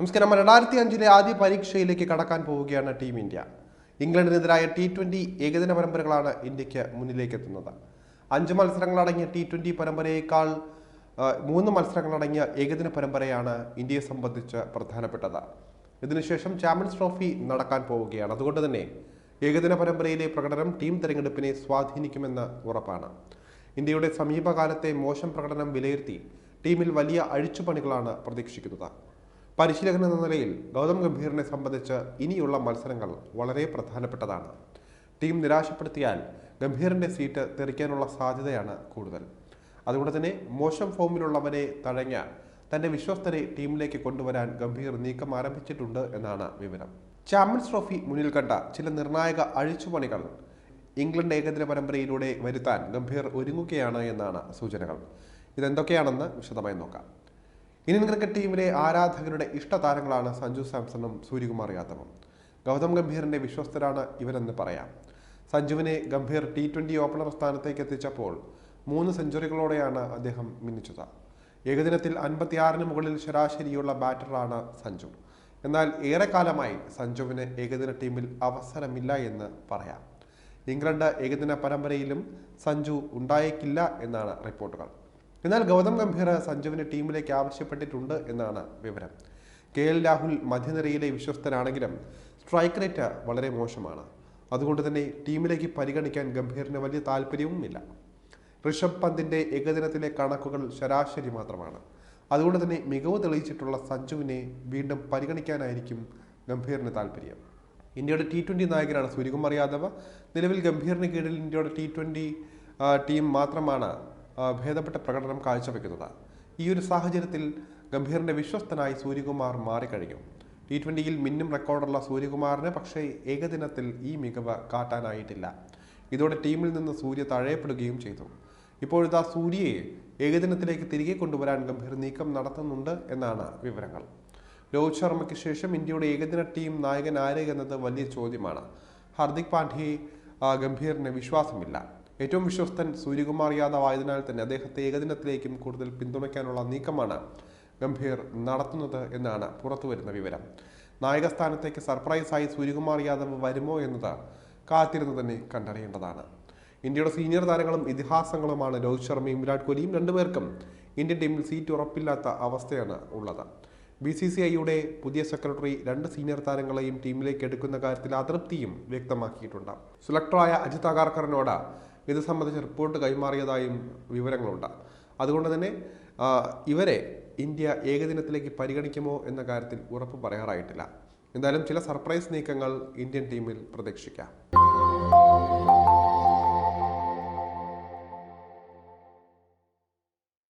നമസ്കാരം. രണ്ടായിരത്തി അഞ്ചിലെ ആദ്യ പരീക്ഷയിലേക്ക് കടക്കാൻ പോവുകയാണ് ടീം ഇന്ത്യ. ഇംഗ്ലണ്ടിനെതിരായ ടി ട്വന്റി ഏകദിന പരമ്പരകളാണ് ഇന്ത്യയ്ക്ക് മുന്നിലേക്ക് എത്തുന്നത്. അഞ്ച് മത്സരങ്ങളടങ്ങിയ ടി ട്വന്റി പരമ്പരയേക്കാൾ മൂന്ന് മത്സരങ്ങളടങ്ങിയ ഏകദിന പരമ്പരയാണ് ഇന്ത്യയെ സംബന്ധിച്ച് പ്രധാനപ്പെട്ടത്. ഇതിനുശേഷം ചാമ്പ്യൻസ് ട്രോഫി നടക്കാൻ പോവുകയാണ്. അതുകൊണ്ട് തന്നെ ഏകദിന പരമ്പരയിലെ പ്രകടനം ടീം തെരഞ്ഞെടുപ്പിനെ സ്വാധീനിക്കുമെന്ന് ഉറപ്പാണ്. ഇന്ത്യയുടെ സമീപകാലത്തെ മോശം പ്രകടനം വിലയിരുത്തി ടീമിൽ വലിയ അഴിച്ചുപണികളാണ് പ്രതീക്ഷിക്കുന്നത്. പരിശീലകൻ എന്ന നിലയിൽ ഗൗതം ഗംഭീറിനെ സംബന്ധിച്ച് ഇനിയുള്ള മത്സരങ്ങൾ വളരെ പ്രധാനപ്പെട്ടതാണ്. ടീം നിരാശപ്പെടുത്തിയാൽ ഗംഭീറിന്റെ സീറ്റ് തെറിക്കാനുള്ള സാധ്യതയാണ് കൂടുതൽ. അതുകൊണ്ട് തന്നെ മോശം ഫോമിലുള്ളവനെ തഴഞ്ഞ തന്റെ വിശ്വസ്തരെ ടീമിലേക്ക് കൊണ്ടുവരാൻ ഗംഭീർ നീക്കം ആരംഭിച്ചിട്ടുണ്ട് എന്നാണ് വിവരം. ചാമ്പ്യൻസ് ട്രോഫി മുന്നിൽ കണ്ട ചില നിർണായക അഴിച്ചുപണികൾ ഇംഗ്ലണ്ട് ഏകദിന പരമ്പരയിലൂടെ വരുത്താൻ ഗംഭീർ ഒരുങ്ങുകയാണ് എന്നാണ് സൂചനകൾ. ഇതെന്തൊക്കെയാണെന്ന് വിശദമായി നോക്കാം. ഇന്ത്യൻ ക്രിക്കറ്റ് ടീമിലെ ആരാധകരുടെ ഇഷ്ടതാരങ്ങളാണ് സഞ്ജു സാംസണും സൂര്യകുമാർ യാദവും. ഗൗതം ഗംഭീറിന്റെ വിശ്വസ്തരാണ് ഇവരെന്ന് പറയാം. സഞ്ജുവിനെ ഗംഭീർ ടി ട്വന്റി ഓപ്പണർ സ്ഥാനത്തേക്ക് എത്തിച്ചപ്പോൾ മൂന്ന് സെഞ്ചുറികളോടെയാണ് അദ്ദേഹം മിന്നിച്ചത്. ഏകദിനത്തിൽ അൻപത്തിയാറിന് മുകളിൽ ശരാശരിയുള്ള ബാറ്ററാണ് സഞ്ജു. എന്നാൽ ഏറെക്കാലമായി സഞ്ജുവിന് ഏകദിന ടീമിൽ അവസരമില്ല എന്ന് പറയാം. ഇംഗ്ലണ്ട് ഏകദിന പരമ്പരയിലും സഞ്ജു ഉണ്ടായേക്കില്ല എന്നാണ് റിപ്പോർട്ടുകൾ. എന്നാൽ ഗൗതം ഗംഭീർ സഞ്ജുവിനെ ടീമിലേക്ക് ആവശ്യപ്പെട്ടിട്ടുണ്ട് എന്നാണ് വിവരം. കെ എൽ രാഹുൽ മധ്യനിരയിലെ വിശ്വസ്തനാണെങ്കിലും സ്ട്രൈക്ക് റേറ്റ് വളരെ മോശമാണ്. അതുകൊണ്ട് തന്നെ ടീമിലേക്ക് പരിഗണിക്കാൻ ഗംഭീറിന് വലിയ താല്പര്യവുമില്ല. ഋഷഭ് പന്തിന്റെ ഏകദിനത്തിലെ കണക്കുകൾ ശരാശരി മാത്രമാണ്. അതുകൊണ്ട് തന്നെ മികവ് തെളിയിച്ചിട്ടുള്ള സഞ്ജുവിനെ വീണ്ടും പരിഗണിക്കാനായിരിക്കും ഗംഭീറിന് താല്പര്യം. ഇന്ത്യയുടെ ടി ട്വന്റി നായകനാണ് സൂര്യകുമാർ യാദവ്. നിലവിൽ ഗംഭീറിന് കീഴിൽ ഇന്ത്യയുടെ ടി ട്വന്റി ടീം മാത്രമാണ് ഭേദപ്പെട്ട പ്രകടനം കാഴ്ചവെക്കുന്നത്. ഈ ഒരു സാഹചര്യത്തിൽ ഗംഭീറിന്റെ വിശ്വസ്തനായി സൂര്യകുമാർ മാറിക്കഴിഞ്ഞു. ടി ട്വന്റിയിൽ മിന്നും റെക്കോർഡുള്ള സൂര്യകുമാറിന് പക്ഷേ ഏകദിനത്തിൽ ഈ മികവ് കാട്ടാനായിട്ടില്ല. ഇതോടെ ടീമിൽ നിന്ന് സൂര്യ തഴയപ്പെടുകയും ചെയ്തു. ഇപ്പോഴിതാ സൂര്യയെ ഏകദിനത്തിലേക്ക് തിരികെ കൊണ്ടുവരാൻ ഗംഭീർ നീക്കം നടത്തുന്നുണ്ട് എന്നാണ് വിവരങ്ങൾ. രോഹിത് ശർമ്മയ്ക്ക് ശേഷം ഇന്ത്യയുടെ ഏകദിന ടീം നായകൻ ആര് എന്നത് വലിയ ചോദ്യമാണ്. ഹാർദിക് പാണ്ഡ്യയെ ഗംഭീറിന് വിശ്വാസമില്ല. ഏറ്റവും വിശ്വസ്തൻ സൂര്യകുമാർ യാദവ് ആയതിനാൽ തന്നെ അദ്ദേഹത്തെ ഏകദിനത്തിലേക്കും കൂടുതൽ പിന്തുണയ്ക്കാനുള്ള നീക്കമാണ് ഗംഭീർ നടത്തുന്നത് എന്നാണ് പുറത്തുവരുന്ന വിവരം. നായക സ്ഥാനത്തേക്ക് സർപ്രൈസായി സൂര്യകുമാർ യാദവ് വരുമോ എന്നത് കാത്തിരുന്ന് തന്നെ കണ്ടറിയേണ്ടതാണ്. ഇന്ത്യയുടെ സീനിയർ താരങ്ങളും ഇതിഹാസങ്ങളുമാണ് രോഹിത് ശർമ്മയും വിരാട് കോഹ്ലിയും രണ്ടുപേർക്കും ഇന്ത്യൻ ടീമിൽ സീറ്റ് ഉറപ്പില്ലാത്ത അവസ്ഥയാണ് ഉള്ളത്. ബി സി സി ഐയുടെ പുതിയ സെക്രട്ടറി രണ്ട് സീനിയർ താരങ്ങളെയും ടീമിലേക്ക് എടുക്കുന്ന കാര്യത്തിൽ അതൃപ്തിയും വ്യക്തമാക്കിയിട്ടുണ്ട്. സെലക്ടറായ അജിത് അഗാർക്കറിനോട് ഇത് സംബന്ധിച്ച് റിപ്പോർട്ട് കൈമാറിയതായും വിവരങ്ങളുണ്ട്. അതുകൊണ്ട് തന്നെ ഇവരെ ഇന്ത്യ ഏകദിനത്തിലേക്ക് പരിഗണിക്കുമോ എന്ന കാര്യത്തിൽ ഉറപ്പ് പറയാറായിട്ടില്ല. എന്തായാലും ചില സർപ്രൈസ് നീക്കങ്ങൾ ഇന്ത്യൻ ടീമിൽ പ്രതീക്ഷിക്കാം.